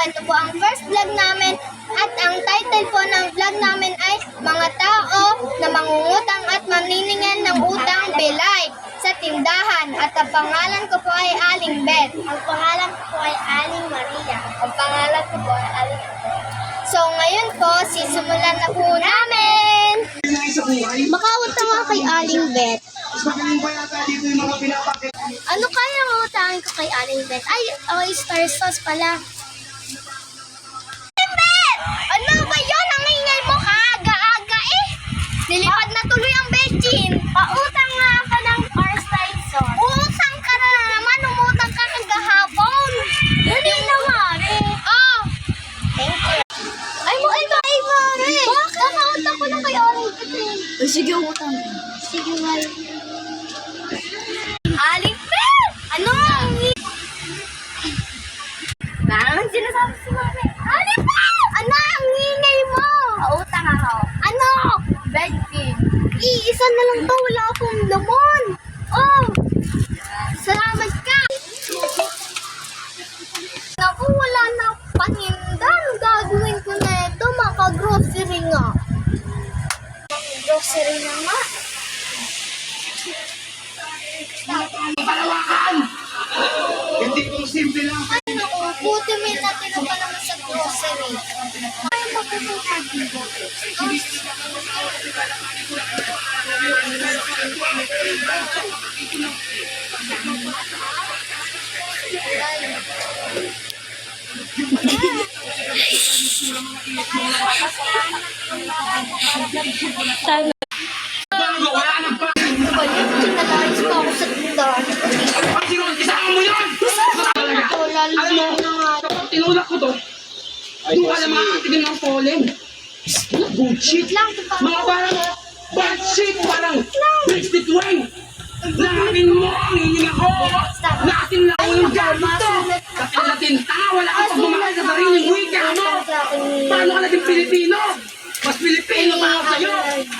ito po ang first vlog namin at ang title po ng vlog namin ay Mga Tao na Mangungutang at Maniningil ng Utang Belay sa tindahan at ang pangalan ko po ay Aling Beth. Ang pangalan ko po ay Aling Maria. Ang pangalan ko po ay Aling So ngayon po, sisimulan na po namin. Makawutang nga kay Aling Beth. Ano kaya ang utangin ko kay Aling Beth? Ay, oyster sauce pala. Pautang nga ka ng oyster sauce. Utang ka na naman. Umutang ka kagahapon. Hindi naman eh. Oh. Thank you. Ay mo, ay ay mo. Bakit? Kakautang ko lang kay Beth eh. Sige, utang. Sige. Aling Beth! Ano ang Parang sinasabi si Mami. Ano ang ingay mo? Utang ako. Ano? Bedkin. Iisa na lang to. Wala akong laman. Oh! Salamat ka! Naku, wala na paninda. Ano gagawin ko na ito? Maka-grocery nga. Grocery na nga. Palawakan! Hindi kong simple lang. Ay, naku, buti may natira pa naman sa grocery. Ay, mapupunta dito. Bago, wala nang pa. Balik, kinalayas pa ako sa tindahan. Ang sino, isama mo yun! Na nga. Tinulak ko to. Doon ka na makakatigil ng pollen. Bullshit! lang. Mga parang bullshit! Parang! Inyong ako! Natin lang yung gamit to! Kapit natin tanga, wala kang pagmamahal sa sariling wika mo! Paano ka naging Pilipino? Mas Pilipino pa ako sa'yo!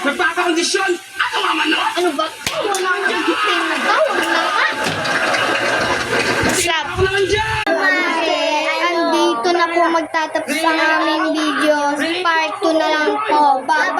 Nagpapakondisyon! Ano nga man no? Ano ba? Wala na yung gitin na daw. Wala. Ako naman dyan! Andito na po magtatapos ang aming video. Part 2 na lang po. Bye-bye!